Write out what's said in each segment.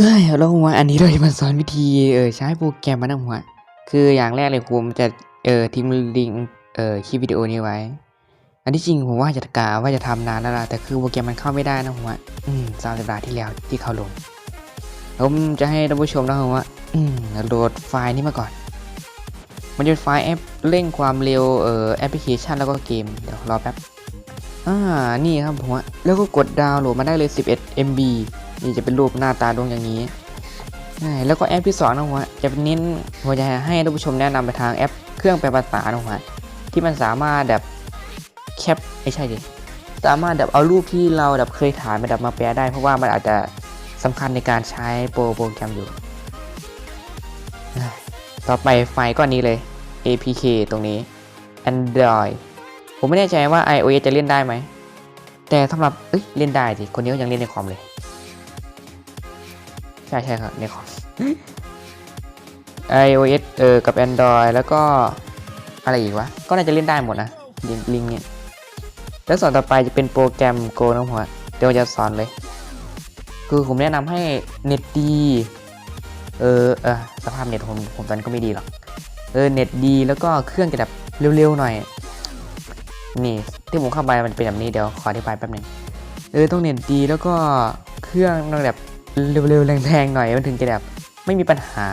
เอ้ยล้วหัวอันนี้เราจะมาสอนวิธีเออใช้โปรแกรมมานะหัวคืออย่างแรกเลยผมจะเออทิ้งลิงเออคลิปวิดีโอนี้ไว้ อันที่จริงผมว่าจะกะว่าจะทำนานแล้วล่ะแต่คือโปรแกรมมันเข้าไม่ได้นะหัวอืมสามสัปดาห์ที่แล้วที่เขาลงผมจะให้ท่านผู้ชมนะหัวอืมโหลดไฟล์นี้มาก่อน มันจะเป็นไฟล์แอปเร่งความเร็วเอ่อแอปพลิเคชันแล้วก็เกมเดี๋ยวรอแป๊บอ่านี่ครับผมว่าแล้วก็กดดาวน์โหลดมาได้เลย 11 MB นี่จะเป็นรูปหน้าตาดวงอย่างนี้ แล้วก็แอปที่สองนะผมจะเน้นผมจะให้ท่านผู้ชมแนะนำไปทางแอปเครื่องแปลภาษานะผมที่มันสามารถแบบแคปไม่ใช่ดิสามารถแบบเอารูปที่เราแบบเคยถ่ายมาแบบมาแปลได้ เพราะว่ามันอาจจะสำคัญในการใช้โปรโปรแกรมอยู่ ต่อไปไฟล์ก้อนนี้เลย APK ตรงนี้ Android ผมไม่แน่ใจว่า iOS จะเล่นได้ไหม แต่สำหรับเอ้ยเล่นได้สิคนนี้ก็ยังเล่นในคอมเลย ใช่ใช่ครับในคอม iOS เออกับ Android แล้วก็อะไรอีกวะ ก็น่าจะเล่นได้หมดนะลิงลิงเนี่ยแล้วส่วนต่อไปจะเป็นโปรแกรม Go นะผมว่าเดี๋ยวจะสอนเลย คือผมแนะนำให้เน็ตดีเออเออสภาพเน็ตผมผมตอนนี้ก็ไม่ดีหรอกเออเน็ตดีแล้วก็เครื่องจะแบบเร็วๆหน่อย นี่ที่ผมเข้าไปมันเป็นแบบนี้เดี๋ยวขออธิบายแป๊บหนึงเออต้องเน็ตดีแล้วก็เครื่องต้องแบบ เร็วๆแรงๆหน่อยมันถึงจะแบบไม่มีปัญหา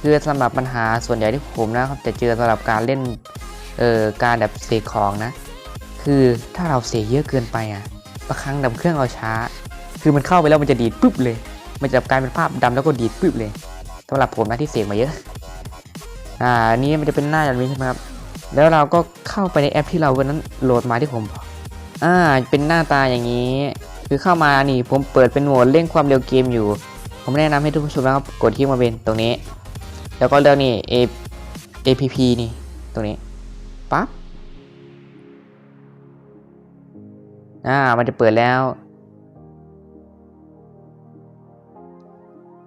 คือสำหรับปัญหาส่วนใหญ่ที่ผมนะครับจะเจอสำหรับการเล่นเอ่อการแบบเสกของนะ คือถ้าเราเสกเยอะเกินไปอะบางครั้งดับเครื่องเราช้า คือมันเข้าไปแล้วมันจะดีดปุ๊บเลย มันจะกลายเป็นภาพดำแล้วก็ดีดปึ๊บเลยสำหรับผมนะที่เสกมาเยอะ อ่านี้มันจะเป็นหน้าอย่างนี้ใช่ไหมครับแล้วเราก็เข้าไปในแอปที่เราวันนั้นโหลดมาที่ผมบออ่าเป็นหน้าตาอย่างนี้ คือเข้ามานี่ผมเปิดเป็นโหมดเร่งความเร็วเกมอยู่ ผมแนะนำให้ทุกผู้ชมนะครับกดที่มาเป็นตรงนี้ แล้วก็เลือกนี่ A APP นี่ตรงนี้ปั๊บอ่ามันจะเปิดแล้ว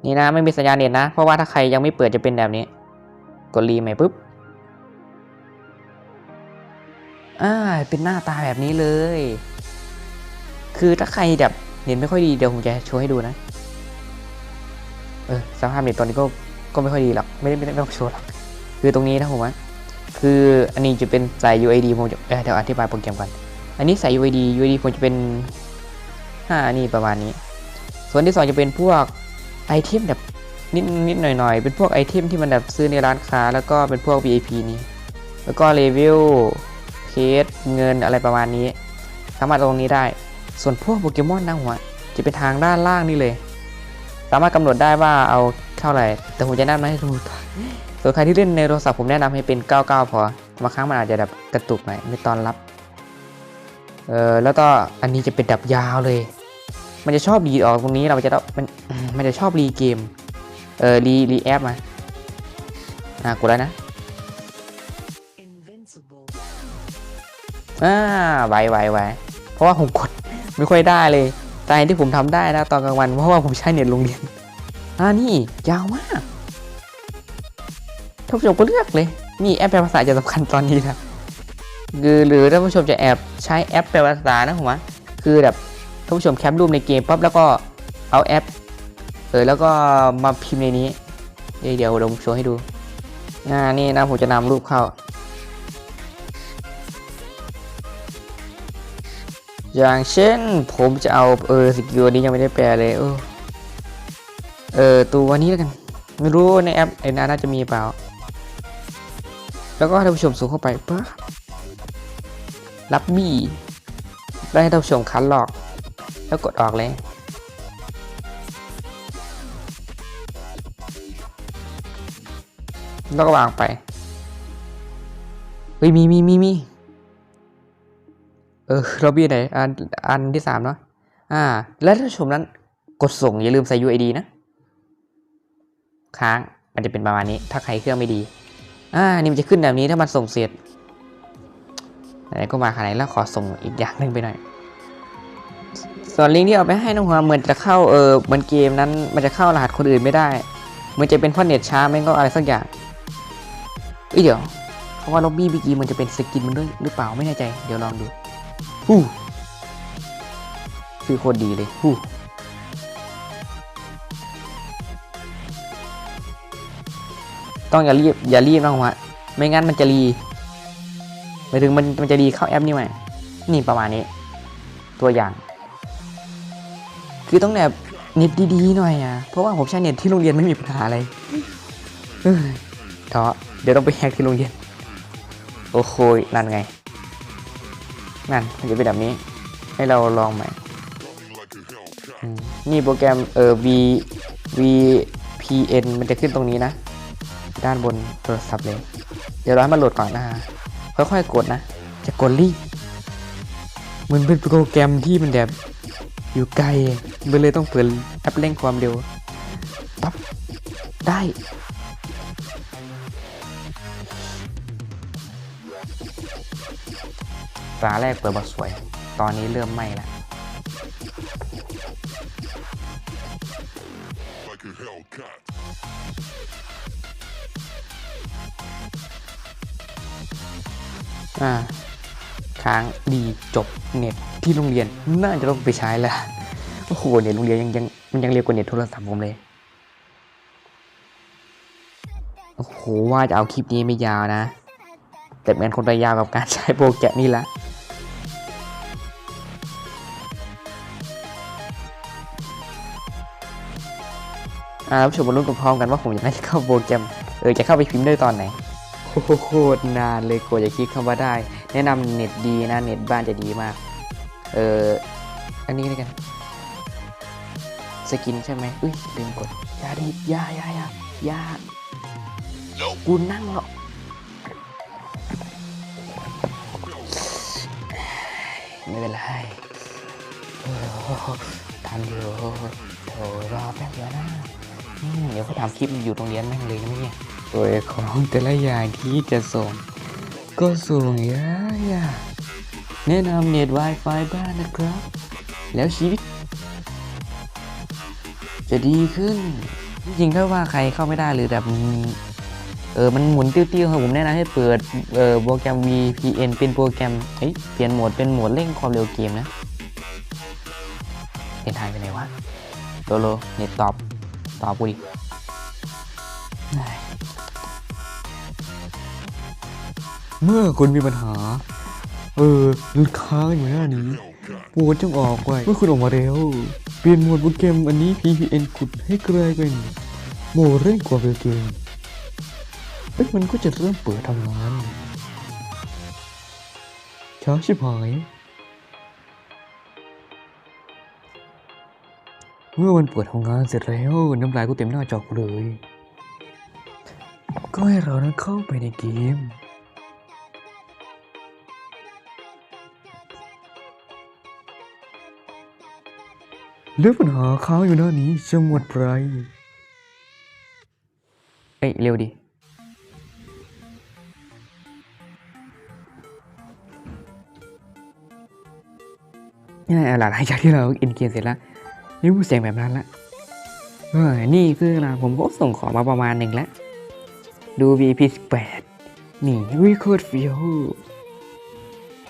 นี่นะไม่มีสัญญาณเน็ตนะ เพราะว่าถ้าใครยังไม่เปิดจะเป็นแบบนี้ กดรีใหม่ปุ๊บอ่าเป็นหน้าตาแบบนี้เลย คือถ้าใครแบบเน็ตไม่ค่อยดีเดี๋ยวผมจะโชว์ให้ดูนะ เออสภาพเน็ตตอนนี้ก็ก็ไม่ค่อยดีหรอกไม่ได้ไม่ได้ไม่ต้องโชว์หรอกคือตรงนี้นะผมว่าคืออันนี้จะเป็นสาย UID ผมจะเอ่อเดี๋ยวอธิบายโปรแกรมก่อนอันนี้สาย UID UID ผมจะเป็นห้านี่ประมาณนี้ ส่วนที่สองจะเป็นพวกไอเทมแบบนิดนิดหน่อยหน่อยเป็นพวกไอเทมที่มันแบบซื้อในร้านค้า แล้วก็เป็นพวก VIP นี่แล้วก็เลเวลเคสเงินอะไรประมาณนี้ สามารถตรงนี้ได้ ส่วนพวกโปเกมอนนะหัวจะเป็นทางด้านล่างนี่เลย สามารถกำหนดได้ว่าเอาเท่าไหร่ แต่ผมจะแนะนำให้ดูส่วนใครที่เล่นในโทรศัพท์ผมแนะนำให้เป็น 99 พอบางครั้งมันอาจจะแบบกระตุกหน่อยในตอนรับ เออแล้วก็อันนี้จะเป็นดับยาวเลย มันจะชอบรีออกตรงนี้เราจะต้องมันมันจะชอบรีเกม เออรีรีแอปมาอ่ากดแล้วนะ Invincible. อ่าไวไวไวเพราะว่าผมกด ไม่ค่อยได้เลย แต่ที่ผมทำได้นะตอนกลางวันเพราะว่าผมใช้เน็ตโรงเรียนอ่านี่ยาวมากท่านผู้ชมก็เลือกเลยนี่แอปแปลภาษาจะสำคัญตอนนี้นะคือหรือท่านผู้ชมจะแอบใช้แอปแปลภาษานะผมว่าคือแบบท่านผู้ชมแคปรูปในเกมปั๊บแล้วก็เอาแอปเออแล้วก็มาพิมพ์ในนี้ เดี๋ยวเดี๋ยวผมโชว์ให้ดูอ่านี่นะผมจะนำรูปเข้า อย่างเช่นผมจะเอาเออสกิลนี้ยังไม่ได้แปลเลยเออเออตัวนี้แล้วกัน ไม่รู้ในแอปไอ้นาน่าจะมีเปล่า แล้วก็ให้ท่านผู้ชมสูงเข้าไปปั๊บรับบี้แล้ให้ท่านผู้ชมคันหลอก แล้วกดออกเลยแล้วก็วางไปเฮ้ยมีมีมีมี เออเราบี้ไหนอันอันที่สามเนาะอ่า และถ้าชมนั้นกดส่งอย่าลืมใส่ UID นะ ค้างมันจะเป็นประมาณนี้ ถ้าใครเครื่องไม่ดี อ่า นี่มันจะขึ้นแบบนี้ถ้ามันส่งเสร็จไหนก็มาขนาดนี้แล้วขอส่งอีกอย่างหนึ่งไปหน่อย ส่วนลิงก์ที่เอาไปให้น้องหัวเหมือนจะเข้าเออเหมือนเกมนั้นมันจะเข้ารหัสคนอื่นไม่ได้เหมือนจะเป็นพราะเน็ตช้าไม่ก็อะไรสักอย่างเอ้ยเดี๋ยวเพราะว่าล็อบบี้เมื่อกี้มันจะเป็นสกินมันด้วยหรือเปล่าไม่แน่ใจ เดี๋ยวลองดู ฮู้คือโคตรดีเลยฮู้ต้องอย่ารีบอย่ารีบนะฮะไม่งั้นมันจะรีหมายถึงมันมันจะดีเข้าแอปนี่ไหมนี่ประมาณนี้ ตัวอย่าง คือต้องแบบเน็ตดีๆหน่อยอะเพราะว่าผมใช้เน็ตที่โรงเรียนไม่มีปัญหาอะไรท้อเดี๋ยวต้องไปแฮกที่โรงเรียน โอ้โหนั่นไง นั่นมันจะเป็นแบบนี้ ให้เราลองใหม่นี่โปรแกรมเออ V VPN มันจะขึ้นตรงนี้นะ ด้านบนโทรศัพท์เลย เดี๋ยวเราให้มันโหลดก่อนนะฮะค่อยๆกดนะ จะกดรีบมันเป็นโปรแกรมที่มันแบบอยู่ไกลมันเลยต้องเปิดแอปเร่งความเร็วปั๊บได้ ฝาแรกเปิดมาสวย ตอนนี้เริ่มไหม้ละ like a Hellcat. อ่าค้างดีจบเน็ตที่โรงเรียนน่าจะต้องไปใช้แล้วโอ้โหเน็ตโรงเรียนยังยังมันยังเร็วกว่าเน็ตโทรศัพท์ผมเลยโอ้โหว่าจะเอาคลิปนี้ไม่ยาวนะ แต่เหมือนคนไปยาวกับการใช้โปรแกรมนี่ละ อ่าผู้ชมมาลุ้นพร้อมกันว่าผมจะได้เข้าโปรแกรมเออจะเข้าไปพิมพ์ได้ตอนไหนโคตรนานเลยกว่าจะคลิกเข้ามาได้ แนะนำเน็ตดีนะเน็ตบ้านจะดีมาก เอออันนี้เลยกัน สกินใช่ไหมอุ้ยลืมกดยาดีอยายายายากูนั่งหรอไม่เป็นไรโอ้โหทันอยู่โอ้รอแป๊บเดียวนะ เดี๋ยวเขาทำคลิปอยู่ตรงเรียนแม่งเลยนะเนี่ยโดยของแต่ละอย่างที่จะส่ง ก็ส่งยายาแนะนำเน็ต Wi-Fi บ้านนะครับ แล้วชีวิต จะดีขึ้น จริงๆถ้าว่าใครเข้าไม่ได้หรือแบบเออ มันหมุนติ้วๆครับผมแนะนำให้เปิด เออโปรแกรม VPN เป็นโปรแกรมเฮ้ย เปลี่ยนโหมด เป็นโหมดเร่งความเร็วเกมนะเน็ตหายไปไหนวะโลโล เน็ตตอบ ตอบกูดิเมื่อคุณมีปัญหา เออค้างอยู่หน้านี้โหมดจงออกไว้เมื่อคุณออกมาแล้ว เปลี่ยนโหมดโปรแกมอันนี้ PPN ขุดให้กลายเป็นโหมดเร่งกว่าเกมเอ้ยมันก็จะเริ่มเปิดทำงานช้าชิบหาย เมื่อมันเปิดทำงงานเสร็จแล้ว น้ำลายก็เต็มหน้าจอกูเลย ก็ให้เรานั้นเข้าไปในเกม เรื่องปัญหาค้างอยู่หน้านี้จะหมดไรเอ้ยเร็วดินี่แหละหลังจากที่เราอินเกมเสร็จแล้ว นี่พูดเสียงแบบนั้นละเออนี่คือนะผมก็ส่งของมาประมาณหนึ่งแล้ว ดู VP 18นี่วิโคตรเฟี้ยว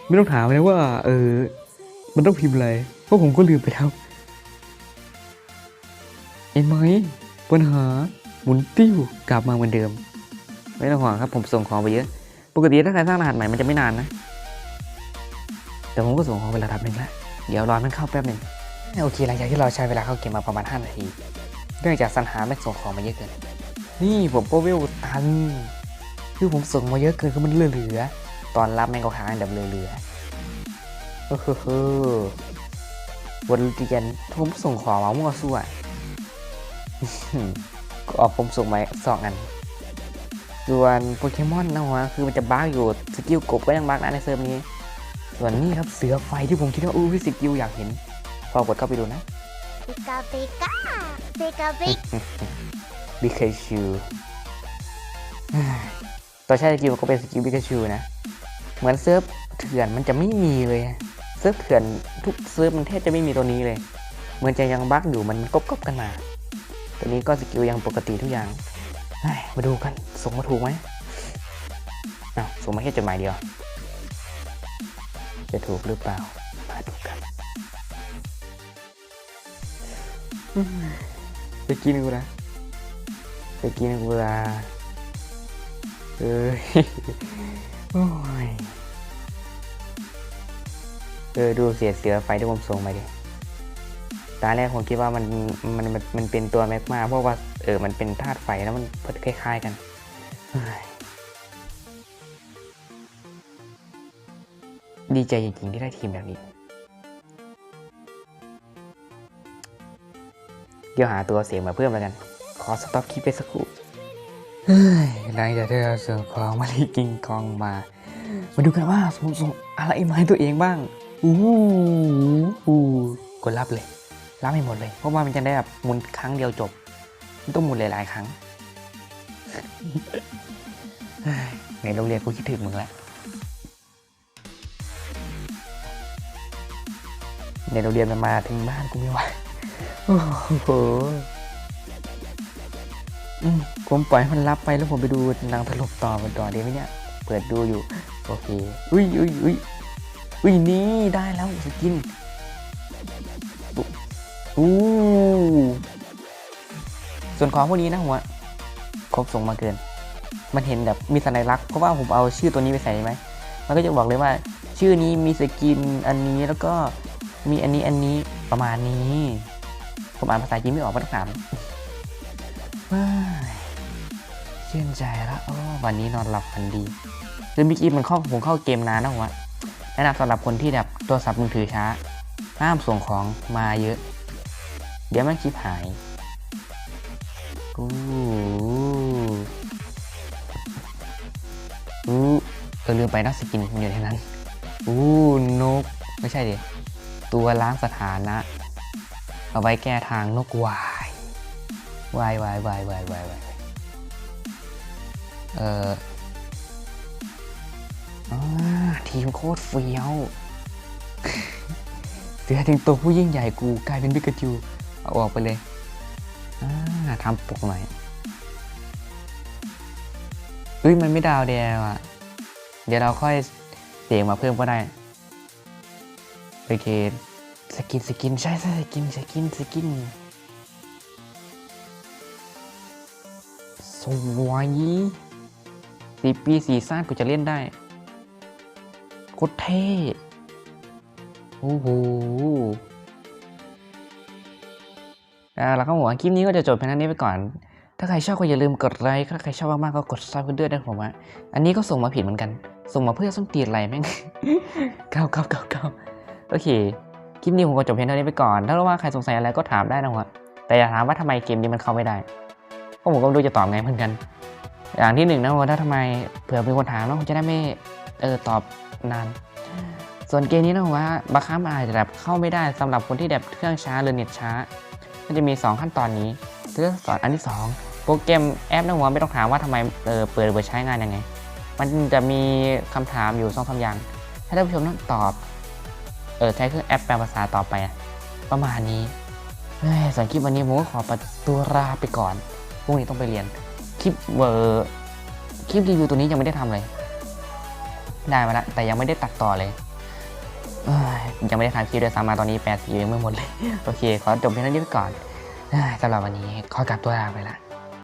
ไม่ต้องถามเลยว่า เออ มันต้องพิมพ์อะไร เพราะผมก็ลืมไปแล้วเห็นไหมปัญหาหมุนติ้วกลับมาเหมือนเดิม ไม่ต้องห่วงครับผมส่งของไปเยอะ ปกติถ้าใครสร้างรหัสใหม่มันจะไม่นานนะ แต่ผมก็ส่งของไประดับหนึ่งแล้ว เดี๋ยวรอมันเข้าแป๊บหนึ่ง โอเคหลังจากที่เราใช้เวลาเข้าเกมมาประมาณ 5 นาที เนื่องจากสรรหาไม่ส่งของมาเยอะเกิน นี่ผมก็เวลตัน คือผมส่งมาเยอะเกินคือมันเหลือๆตอนรับแม่งก็ค้างแบบเหลือๆเออเฮ้อวันเรียนผมส่งของมามั่วซั่วก็ออกผมส่งมาสองอัน ส่วนโปเกมอนนะฮะคือมันจะบั๊กอยู่สกิลกบก็ยังบั๊กนะในเซิร์ฟนี้ ส่วนนี้ครับเสือไฟที่ผมคิดว่าอู้วิสกิลอยากเห็น พอกดเข้าไปดูนะ Pika pika, pika pika. บิคาชูตัวใช้สกิลก็เป็นสกิลบิคาชูนะ เหมือนเซิร์ฟเถื่อนมันจะไม่มีเลย เซิร์ฟเถื่อนทุกเซิร์ฟมันแทบจะไม่มีตัวนี้เลย เหมือนจะยังบั๊กอยู่มันกบกบกันมา ตัวนี้ก็สกิลยังปกติทุกอย่าง มาดูกัน ส่งมาถูกไหมอ้าวส่งมาแค่จดหมายเดียว จะถูกหรือเปล่า มาดูกัน ไปกินกูละไปกินกูละเอ้ยโอ้ยเออดูเสียเสือไฟที่ผมส่งมาดิตอนแรกผมคิดว่ามันมันมันมันเป็นตัวแมกมาเพราะว่าเออมันเป็นธาตุไฟแล้วมันคล้ายๆกันดีใจจริงๆที่ได้ทีมแบบนี้ ดี๋ยวหาตัวเสียงมาเพิ่มแล้วกัน ขอสต็อปคลิปไปสักครู่เฮ้ยหลังจากที่เราส่งของมาลีกิงกองมา มาดูกันว่าสมส่งอะไรมาให้ตัวเองบ้างอู้หูกดรับเลย รับให้หมดเลย เพราะว่ามันจะได้แบบหมุนครั้งเดียวจบไม่ต้องหมุนหลายๆครั้งเฮ้ในโรงเรียนกูคิดถึงมึงแล้วในโรงเรียนมันมาถึงบ้านกูไม่ไหว โอ้โหผมปล่อยมันรับไปแล้วผมไปดูนางถลบต่อมันต่อดีไหมเนี่ย เปิดดูอยู่ โอเค อุ้ยอุ้ยอุ้ยอุ้ยนี่ได้แล้วสกินอู้ส่วนของพวกนี้นะหัวครบส่งมาเกิน มันเห็นแบบมีสัญลักษณ์เพราะว่าผมเอาชื่อตัวนี้ไปใส่ไหมมันก็จะบอกเลยว่า ชื่อนี้มีสกินอันนี้แล้วก็มีอันนี้อันนี้ประมาณนี้ ผมอ่านภาษาจีนไม่ออกมาตั้งนานว้ายชื่นใจล้วโอ้วันนี้นอนหลับฝันดีคือเมื่อกี้มันเข้าผมเข้าเกมนานนะว่าแนะนำสำหรับคนที่แบบโทรศัพท์มือถือช้า ห้ามส่งของมาเยอะ เดี๋ยวมันคลิปหายอู้อู้เออลืมไปนะสกินมันอยู่ในนั้นอู้นก ไม่ใช่ดิตัวล้างสถานะ เอาไว้แก้ทางนกวายวายวายวายวายวายวายเอออ่าทีมโคตรเฟี้ยวเสือถึงตัวผู้ยิ่งใหญ่กูกลายเป็นบิกาจูเอาออกไปเลยทำปกหน่อยเอ้ยมันไม่ดาวเดียวอะ เดี๋ยวเราค่อยเสียงมาเพิ่มก็ได้ โอเค กินสกินใช่ใช่สกินสกินสกินสวยสี่ปีสี่ซ่านกูจะเล่นได้โคตรเท่โอ้โหอ่าแล้วก็หวังคลิปนี้ก็จะจบเพียงเท่านี้ไปก่อน ถ้าใครชอบก็อย่าลืมกดไลค์ถ้าใครชอบมากๆก็กดซับกันด้วยนะผมว่าอันนี้ก็ส่งมาผิดเหมือนกัน ส่งมาเพื่อส้นตีนอะไรแม่งเก้าเก้าเก้าเก้าโอเค คลิปนี้ผมก็จบเพียงเท่านี้ไปก่อน ถ้าว่าใครสงสัยอะไรก็ถามได้นะวะแต่อย่าถามว่าทำไมเกมนี้มันเข้าไม่ได้เพราะผมก็ไม่รู้จะตอบไงเหมือนกัน อย่างที่หนึ่งนะว่าถ้าทำไมเผื่อมีคนถามแล้วผมจะได้ไม่เออตอบนาน ส่วนเกมนี้นะผมว่าบางครั้งมันอาจจะแบบเข้าไม่ได้สำหรับคนที่แบบเครื่องช้าหรือเน็ตช้า มันจะมี 2 ขั้นตอนนี้เรื่องสอนอันที่ 2 โปรแกรมแอปนะผมไม่ต้องถามว่าทำไมเออเปิดหรือใช้งานยังไง มันจะมีคำถามอยู่สองคำอย่างให้ท่านผู้ชมต้องตอบ เออใช้เครื่องแอปแปลภาษาต่อไปอะประมาณนี้เฮ้ยส่วนคลิปวันนี้ผมก็ขอปตัวลาไปก่อนพรุ่งนี้ต้องไปเรียน คลิปเวอร์คลิปรีวิวตัวนี้ยังไม่ได้ทำเลย ได้มาแล้วแต่ยังไม่ได้ตัดต่อเลยเยังไม่ได้ทำคลิปด้วยซ้ำมาตอนนี้แปดสียังไม่หมดเลย โอเค ขอจบเพียงเท่านี้ไปก่อนสำหรับวันนี้ขอกลับตัวลาไปละ